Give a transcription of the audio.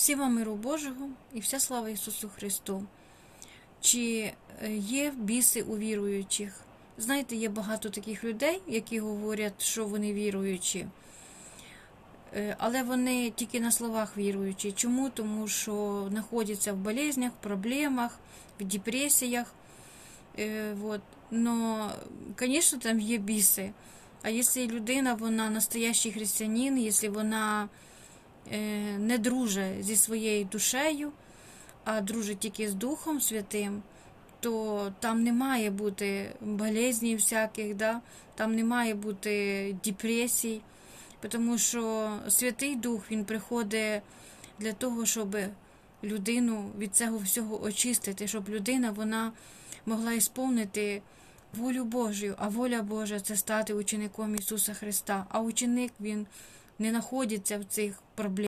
Всі вам миру Божого і вся слава Ісусу Христу. Чи е, є біси у віруючих? Знаєте, є багато таких людей, які говорять, що вони віруючі, Е, але вони тільки на словах віруючі. Чому? Тому що знаходяться в болезнях, проблемах, в депресіях. Е, Вот. Но, звісно, там є біси. А якщо людина, вона настоящий християнин, якщо вона не дружить зі своєю душею, а дружить тільки з Духом Святим, то там не має бути болезней всяких, да? там не має бути депресій, тому що Святий Дух він приходить для того, щоб людину від цього всього очистити, щоб людина вона могла ісповнити волю Божою, а воля Божа це стати учеником Ісуса Христа. А ученик він не знаходяться в цих проблемах.